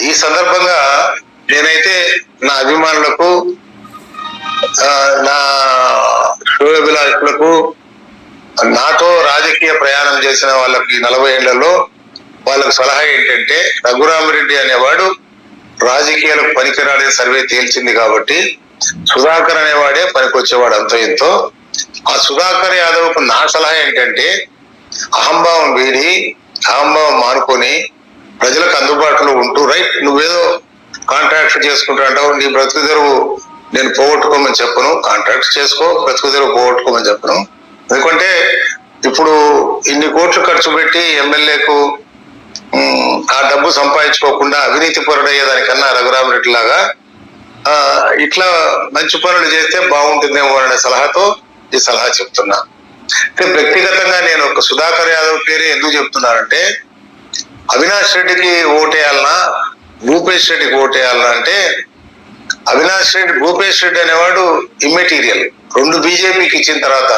ఈ సందర్భంగా నేనైతే నా అభిమానులకు నా శ్రేయోభిలాషులకు నాతో రాజకీయ ప్రయాణం చేసిన వాళ్ళకి నలభై ఏళ్ళలో వాళ్ళకు సలహా ఏంటంటే రఘురామరెడ్డి అనేవాడు రాజకీయాలకు పనికిరాడే సర్వే తేల్చింది కాబట్టి సుధాకర్ అనేవాడే పనికొచ్చేవాడు అంతో ఎంతో. ఆ సుధాకర్ యాదవ్కు నా సలహా ఏంటంటే అహంభావం వీడి అహంభావం మానుకొని ప్రజలకు అందుబాటులో ఉంటూ రైట్ నువ్వేదో కాంట్రాక్ట్ చేసుకుంటా అంటావు నీ బ్రతుకు తెరువు నేను పోగొట్టుకోమని చెప్పను కాంట్రాక్ట్ చేసుకో బ్రతుకు తెరువు పోగొట్టుకోమని చెప్పను. ఎందుకంటే ఇప్పుడు ఇన్ని కోట్లు ఖర్చు పెట్టి ఎమ్మెల్యేకు ఆ డబ్బు సంపాదించుకోకుండా అవినీతి పరుడయ్యే దానికన్నా రఘురామరెడ్డి లాగా ఇట్లా మంచి పనులు చేస్తే బాగుంటుందేమో అనే సలహాతో ఈ సలహా చెప్తున్నా. వ్యక్తిగతంగా నేను ఒక సుధాకర్ యాదవ్ పేరు ఎందుకు చెప్తున్నానంటే అవినాష్ రెడ్డికి ఓటేయాలనా? భూపేష్ రెడ్డికి ఓటేయాలనా అంటే అవినాష్ రెడ్డి భూపేష్ రెడ్డి అనేవాడు ఇమ్మెటీరియల్ రెండు బీజేపీకి ఇచ్చిన తర్వాత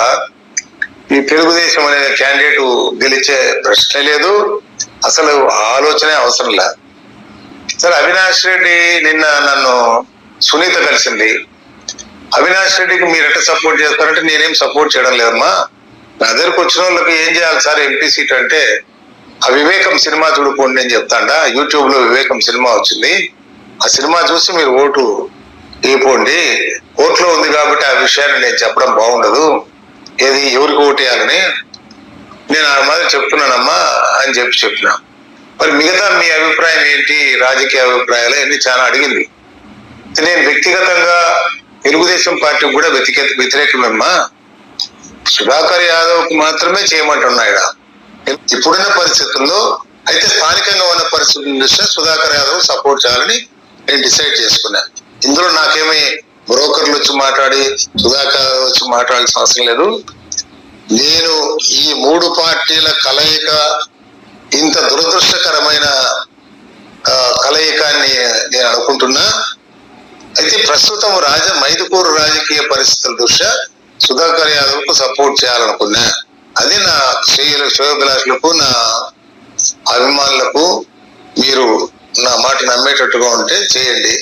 ఈ తెలుగుదేశం అనే క్యాండిడేట్ గెలిచే ప్రశ్నే లేదు. అసలు ఆలోచనే అవసరం లే. సరే అవినాష్ రెడ్డి నిన్న నన్ను సునీత కలిసింది. అవినాష్ రెడ్డికి మీరు ఎట్లా సపోర్ట్ చేస్తారంటే నేనేం సపోర్ట్ చేయడం లేదమ్మా. నా దగ్గరకు వచ్చిన వాళ్ళకి ఏం చేయాలి సార్? ఎంపీ సీట్ అంటే ఆ వివేకం సినిమా చూడుకోండి నేను చెప్తాండ యూట్యూబ్లో వివేకం సినిమా వచ్చింది. ఆ సినిమా చూసి మీరు ఓటు వేయపోండి ఓట్లో ఉంది కాబట్టి ఆ విషయాన్ని నేను చెప్పడం బాగుండదు. ఏది ఎవరికి ఓటేయాలని నేను ఆ మాదిరి చెప్తున్నానమ్మా అని చెప్పి చెప్పిన. మరి మిగతా మీ అభిప్రాయం ఏంటి? రాజకీయ అభిప్రాయాలు అన్ని చాలా అడిగింది. నేను వ్యక్తిగతంగా తెలుగుదేశం పార్టీకి కూడా వ్యతిరేక వ్యతిరేకమమ్మా. సుధాకర్ యాదవ్కి మాత్రమే చేయమంటున్నాడు ఇప్పుడున్న పరిస్థితుల్లో అయితే స్థానికంగా ఉన్న పరిస్థితుల దృష్ట్యా సుధాకర్ యాదవ్ సపోర్ట్ చేయాలని నేను డిసైడ్ చేసుకున్నా. ఇందులో నాకేమి బ్రోకర్లు వచ్చి మాట్లాడి సుధాకర్ వచ్చి మాట్లాడాల్సిన అవసరం లేదు. నేను ఈ మూడు పార్టీల కలయిక ఇంత దురదృష్టకరమైన కలయిక కలయికాన్ని నేను అనుకుంటున్నా. అయితే ప్రస్తుతం రాజ మైదుకూరు రాజకీయ పరిస్థితుల దృష్ట్యా సుధాకర్ యాదవ్కు సపోర్ట్ చేయాలనుకున్నా. అది నా శ్రేయులు శ్రేయోభిలాషులకు నా అభిమానులకు మీరు నా మాట నమ్మేటట్టుగా ఉంటే చేయండి.